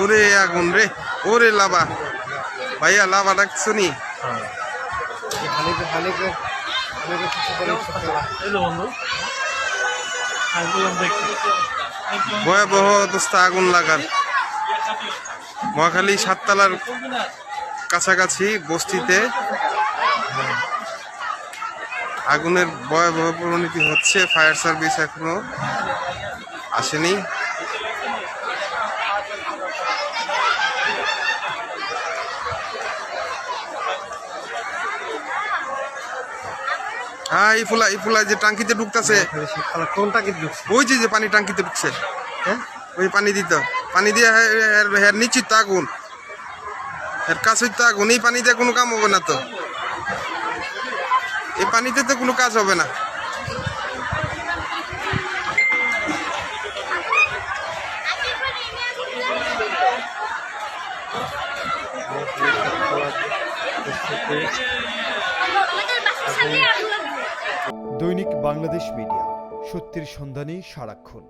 ওরে আগুন রে, ওরে লাভা ভাইয়া লাভা ডাকছো নি ভয়াবহ অবস্থা, আগুন লাগার। মহাখালী সাততলার কাছাকাছি বস্তিতে আগুনের ভয়াবহ পরিণতি হচ্ছে ফায়ার সার্ভিস এখনও আসেনি। হ্যাঁ এই ফুলা এই ফুলা যে টাঙ্কিতে ঢুকতেছে। কোন ঢুকছে ওই যে যে পানি টাঙ্কিতে ঢুকছে। হ্যাঁ ওই পানি দিত। পানি দিয়ে হ্যাঁ, হ্যাঁ, হ্যাঁ নিশ্চিত আগুন। এর কাছে তো আগুন, এই পানিতে কোনো কাম হবে না তো। এই পানিতে তো কোনো কাজ হবে না। দৈনিক বাংলাদেশ মিডিয়া, সত্যের সন্ধানে সারাক্ষণ।